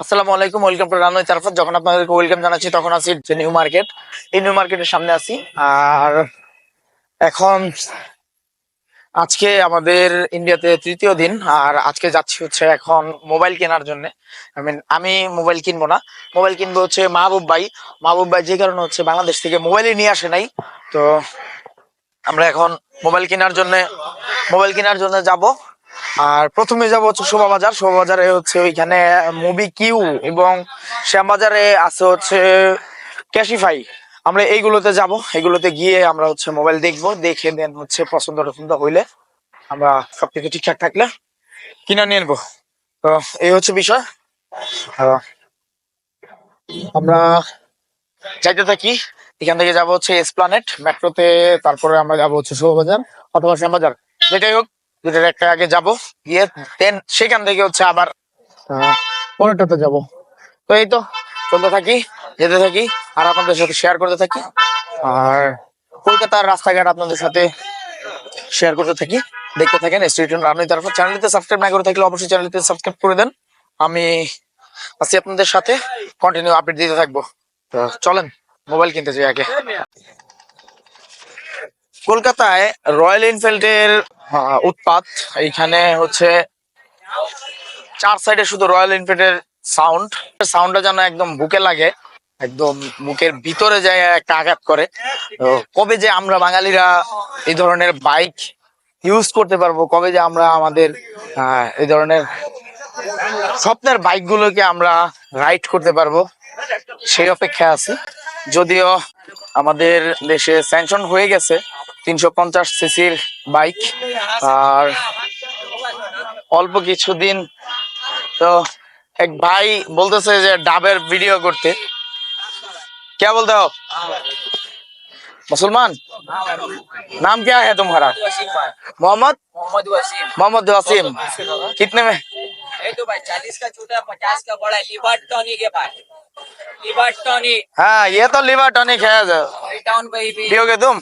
আসসালামু আলাইকুম, welcome to runway চারফত যখন আপনাদেরকে ওয়েলকাম জানাচ্ছি, তখন আছি যে নিউ মার্কেট। এই নিউ মার্কেটের সামনে আছি। আর এখন আজকে আমাদের ইন্ডিয়াতে তৃতীয় দিন, আর আজকে যাচ্ছি হচ্ছে এখন মোবাইল কেনার জন্য। আই মিন আমি মোবাইল কিনবো না। মোবাইল কিনবো হচ্ছে মাহবুব ভাই। মাহবুব ভাই যে কারণে হচ্ছে বাংলাদেশ থেকে মোবাইলই নিয়ে আসে নাই। তো আমরা এখন মোবাইল কেনার জন্য, মোবাইল কেনার জন্য যাব। আর প্রথমে যাব হচ্ছে শোভাবাজার। শোভাবাজারে হচ্ছে ওইখানে মুভি কিউ এবং শ্যামবাজারে আছে হচ্ছে ক্যাশিফাই আমরা এইগুলোতে যাব। এগুলোতে গিয়ে আমরা হচ্ছে মোবাইল দেখব, দেখে দেন হচ্ছে পছন্দ টছন্দ হইলে আমরা সবকিছু ঠিকঠাক থাকলে কিনে নিয়ে নেব। তো এই হচ্ছে বিষয়। আমরা যাইতে থাকি। এখান থেকে যাব হচ্ছে এসপ্লানেট মেট্রোতে তারপরে আমরা যাব হচ্ছে শোভাবাজার অথবা শ্যামবাজার। যেটাই হোক দুটার একটা আগে যাব গিয়ে দেন সেখান থেকে হচ্ছে আবার আহ, পরেরটাতে যাব। তো এই তো চলতে থাকি যেতে থাকি আর আপনাদের সাথে শেয়ার করতে থাকি আর কলকাতার রাস্তাঘাট আপনাদের সাথে শেয়ার করতে থাকি দেখতে থাকেন স্ট্রিট রানুই তারপর চ্যানেলটিতে সাবস্ক্রাইব না করে থাকলে অবশ্যই চ্যানেলটিতে সাবস্ক্রাইব করে দেন। আমি আছি আপনাদের সাথে কন্টিনিউ আপডেট দিতে থাকব। চলেন মোবাইল কিনতে যাই আগে। কলকাতায় রয়্যাল এনফিল্ডের উৎপাত। এইখানে হচ্ছে চার সাইডে শুধু রয়্যাল এনফিল্ডের সাউন্ড সাউন্ডটা যেন একদম বুকে লাগে একদম বুকের ভিতরে যায় একটা আঘাত করে। কবে যে আমরা বাঙালিরা এই ধরনের বাইক ইউজ করতে পারব কবে যে আমরা আমাদের আহ, এই ধরনের স্বপ্নের বাইকগুলোকে আমরা রাইড করতে পারব সেই অপেক্ষায় আছি। যদিও আমাদের দেশে স্যাংশন হয়ে গেছে তিনশো পঞ্চাশ সিসির বাইক আর অল্প কিছুদিন তো এক ভাই বলতেছে যে ডাবের ভিডিও করতে क्या बोलते हो मुसलमान नाम क्या है तुम्हारा मोहम्मद मोहम्मद वसीम मोहम्मद वसीम कितने में ये तो भाई चालीस का छोटा पचास का बड़ा लिबर्ट टॉनिक के पास लिबर्ट टॉनिक हाँ ये तो लिवर टॉनिक है टाउन भाई भी पियोगे तुम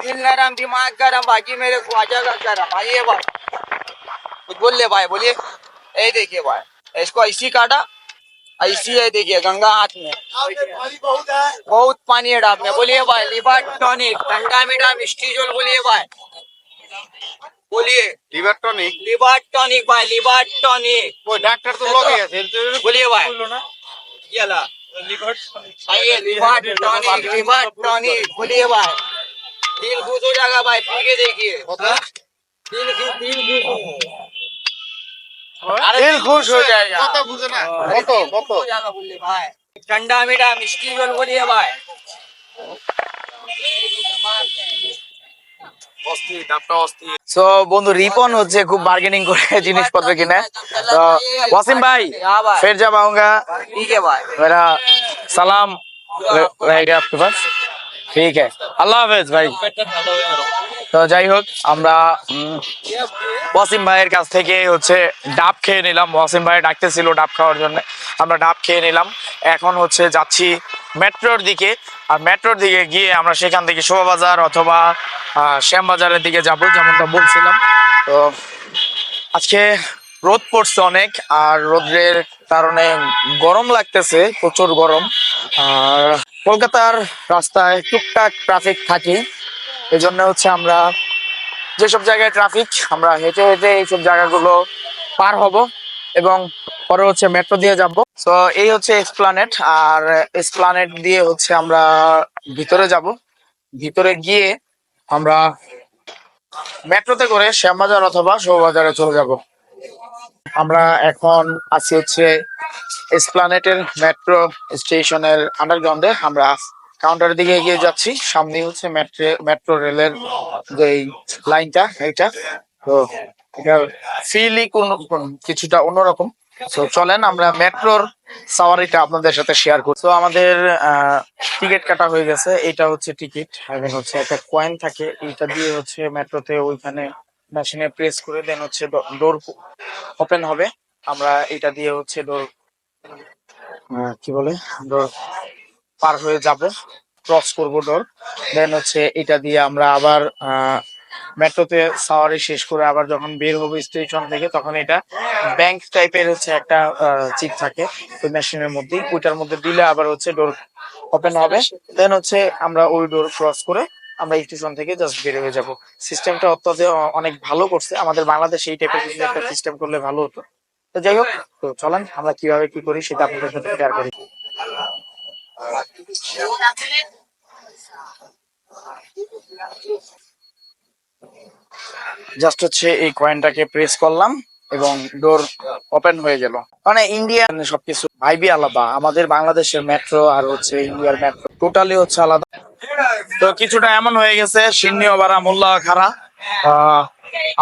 दिल नरम दिमाग गरम बाकी मेरे ख्वाजा का गरम। आइए भाई कुछ बोल ले भाई बोलिए। ये देखिए भाई इसको ऐसी काटा। ऐसी है देखिए गंगा हाथ में। बहुत है बहुत पानी है डाब में। बोलिए भाई लिवर टॉनिक ठंडा मीठा मिष्टी जोल बोलिए भाई। बोलिए। Liver tonic? लिवर टॉनिक भाई लिवर टॉनिक। वो डॉक्टर तो लोग है तो बोलिए भाई। ये ला। Liver tonic. Liver tonic liver tonic बोलिए भाई। दिल खुश हो जाएगा भाई पी के देखिए दिल खुश दिल खुश दिल खुश हो जाएगा কত বুঝে না কত কত हो जाएगा बोलिए भाई ठंडा मीठा मिष्टी जोल बोलिए भाई অস্থির ডাবটা অস্থির সো বন্ধু রিপন হচ্ছে খুব বার্গেনিং করে জিনিসপত্র কিনে তো ওয়াসিম भाई हाँ भाई फिर जब आऊंगा ठीक है भाई मेरा सलाम रह- रहेगा आपके पास ঠিক আছে। আল্লাহ হাফেজ ভাই। তো যাই হোক, আমরা ওয়াসিম ভাইয়ের কাছ থেকে হচ্ছে ডাব খেয়ে নিলাম। ওয়াসিম ভাই ডাকতেছিল ডাব খাওয়ার জন্য। আমরা ডাব খেয়ে নিলাম। এখন হচ্ছে যাচ্ছি মেট্রোর দিকে। আর মেট্রোর দিকে গিয়ে আমরা সেখান থেকে শোভাবাজার অথবা শ্যামবাজারের দিকে যাব, যেমনটা বলছিলাম। তো আজকে রোদ পড়ছে অনেক, আর রোদের কারণে গরম লাগতেছে, প্রচুর গরম। আর কলকাতার রাস্তায় টুকটাক ট্রাফিক থাকে এই জন্য হচ্ছে আমরা যেসব জায়গায় ট্রাফিক আমরা হেঁটে হেঁটে এইসব জায়গাগুলো পার হব এবং পরে হচ্ছে মেট্রো দিয়ে যাব। তো এই হচ্ছে এক্সপ্লানেট আর এক্সপ্লানেট দিয়ে হচ্ছে আমরা ভিতরে যাব। ভিতরে গিয়ে আমরা মেট্রোতে করে শ্যামবাজার অথবা শোভাবাজারে চলে যাব। আমরা এখন আছি হচ্ছে এসপ্লানেটের মেট্রো স্টেশনের আন্ডারগ্রাউন্ডে আমরা কাউন্টারের দিকে এগিয়ে যাচ্ছি। সামনে হচ্ছে মেট্রো মেট্রো রেলের যে লাইনটা এইটা। তো এটা ফিলই কোন কিছুটা অন্যরকম। তো চলেন আমরা মেট্রোর সাওয়ারিটা আপনাদের সাথে শেয়ার করি। তো আমাদের টিকিট কাটা হয়ে গেছে। এটা হচ্ছে টিকিট হচ্ছে একটা কয়েন থাকে। এটা দিয়ে হচ্ছে মেট্রোতে ওইখানে মেশিনে প্রেস করে দেন হচ্ছে ডোর ওপেন হবে। আমরা এটা দিয়ে হচ্ছে ডোর কি বলে? ডোর পার হয়ে যাব ক্রস করব ডোর দেন হচ্ছে এটা দিয়ে আমরা আবার মেট্রোতে সাওয়ারি শেষ করে আবার যখন বের হব স্টেশন থেকে, তখন এটা ব্যাংক টাইপের হচ্ছে একটা চিপ থাকে ওই মেশিনের মধ্যেই। ওইটার মধ্যে দিলে আবার হচ্ছে ডোর ওপেন হবে। দেন হচ্ছে আমরা ওই ডোর ক্রস করে আমরা স্টেশন থেকে জাস্ট বের হয়ে যাব। সিস্টেমটা অত্যন্ত অনেক ভালো করছে। আমাদের বাংলাদেশে এই টাইপের কিছু একটা সিস্টেম করলে ভালো হতো। তো যাই হোক তো চলেন আমরা কীভাবে কি করি সেটা আপনাদের সাথে শেয়ার করি। জাস্ট হচ্ছে এই কয়েনটাকে প্রেস করলাম এবং ডোর ওপেন হয়ে গেল। মানে ইন্ডিয়ান সবকিছু ভাইবি আলাদা। আমাদের বাংলাদেশের মেট্রো আর হচ্ছে ইন্ডিয়ার মেট্রো টোটালি হচ্ছে আলাদা। তো কিছুটা এমন হয়ে গেছে সিন্নিও বাড়া মোল্লা খারা।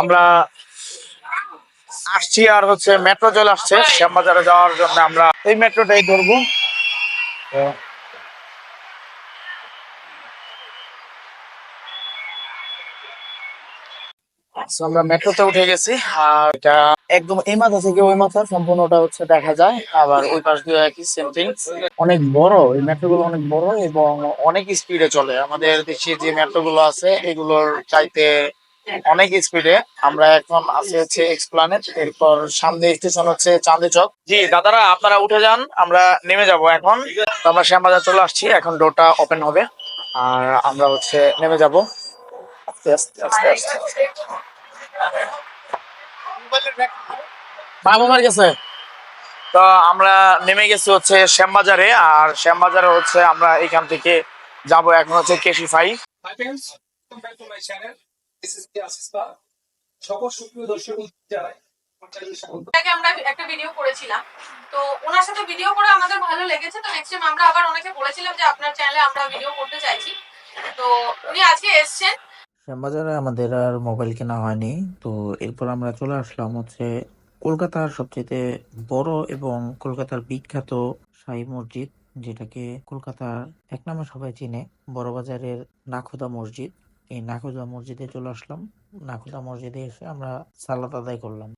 আমরা আসছি আর হচ্ছে মেট্রো চলে আসছে, শ্যামবাজারে যাওয়ার জন্য আমরা এই মেট্রোটাই ধরবো। আমরা মেট্রোতে উঠে গেছি, আর এটা একদম এই মাথা থেকে ওই মাথা, সম্পূর্ণটা হচ্ছে দেখা যায়। আবার ওই পাশ দিয়ে একই সেম থিং অনেক বড়, এই মেট্রো গুলো অনেক বড় এবং অনেক স্পিডে চলে। আমাদের দেশে যে মেট্রো গুলো আছে, এগুলোর চাইতে অনেক স্পিডে আমরা এখন আছি হচ্ছে এক্সপ্লানেট এরপর সামনে স্টেশন হচ্ছে চাঁদে চক। জি, দাদারা, আপনারা উঠে যান, আমরা নেমে যাব এখন। তো আমরা শ্যামবাজার চলে আসছি, এখন ডোরটা ওপেন হবে। আর আমরা হচ্ছে নেমে যাব। আস্তে আস্তে আস্তে আস্তে। বাবু মার গেছে? তো আমরা নেমে গেছি হচ্ছে শ্যামবাজারে আর শ্যামবাজারে হচ্ছে আমরা এখান থেকে যাব এখন হচ্ছে কেশিফাই Hi friends, welcome back to my channel. This is the Asista. সকল সুপ্রিয় দর্শক যারা আগে আমরা একটা ভিডিও করেছিলাম। তো ওনার সাথে ভিডিও করে আমাদের ভালো লেগেছে। তো নেক্সট টাইম আমরা আবার ওনাকে বলেছিলাম যে আপনার চ্যানেলে আমরা ভিডিও করতে চাইছি। তো উনি আজকে এসেছেন। শ্যামবাজারে আমাদের আর মোবাইল কেনা হয়নি। তো এরপর আমরা চলে আসলাম হচ্ছে কলকাতার সবচেয়ে বড় এবং কলকাতার বিখ্যাত শাহী মসজিদ, যেটাকে কলকাতার এক নামে সবাই চিনে, বড়বাজারের নাখোদা মসজিদ। এই নাখোদা মসজিদে চলে আসলাম। নাখোদা মসজিদে এসে আমরা সালাত আদায় করলাম।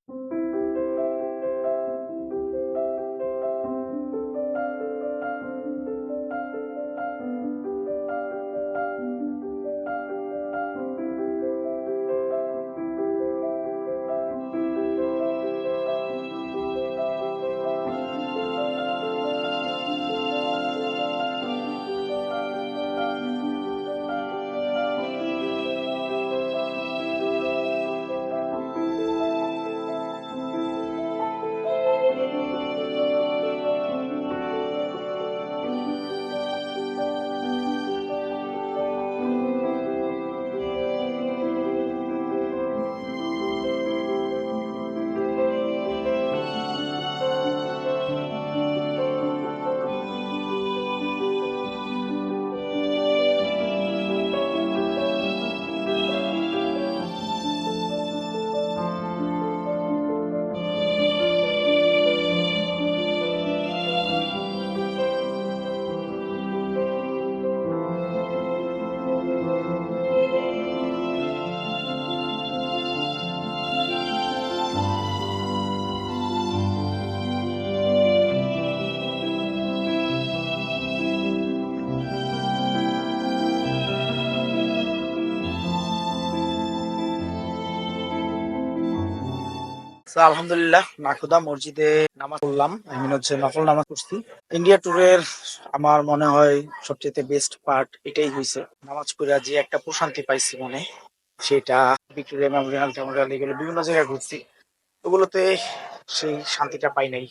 আলহামদুলিল্লাহ নাকুদা মসজিদে নামাজ পড়লাম। আমি হচ্ছে নফল নামাজ পড়ছি। ইন্ডিয়া ট্যুরের আমার মনে হয় সবচেয়ে বেস্ট পার্ট এটাই হয়েছে নামাজ পড়া যে একটা প্রশান্তি পাইছি মনে। সেটা ভিক্টোরিয়া মেমোরিয়াল টেমোরিয়াল এগুলো বিভিন্ন জায়গায় ঘুরছি। ওগুলোতে সেই শান্তিটা পাই নাই।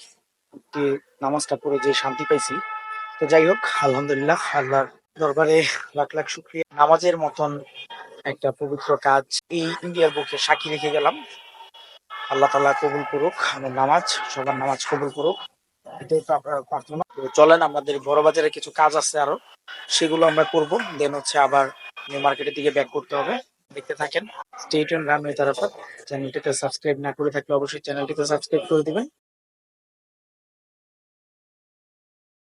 একটি নামাজটা পড়ে যে শান্তি পাইছি। তো যাই হোক, আলহামদুলিল্লাহ, আল্লাহর দরবারে লাখ লাখ শুক্রিয়া। নামাজের মতন একটা পবিত্র কাজ এই ইন্ডিয়ার বুকে সাক্ষী রেখে গেলাম। আল্লাহ তালা কবুল করুক আমার নামাজ, সবার নামাজ কবুল করুক। এটাই প্রার্থনা। চলেন, আমাদের বড় বাজারে কিছু কাজ আছে আরও। সেগুলো আমরা করব। দেন হচ্ছে আবার মার্কেটের দিকে ব্যাক করতে হবে। দেখতে থাকেন। স্টেট রানওয়ে তারপর চ্যানেলটিতে সাবস্ক্রাইব না করে থাকলে অবশ্যই চ্যানেলটিতে সাবস্ক্রাইব করে দিবেন।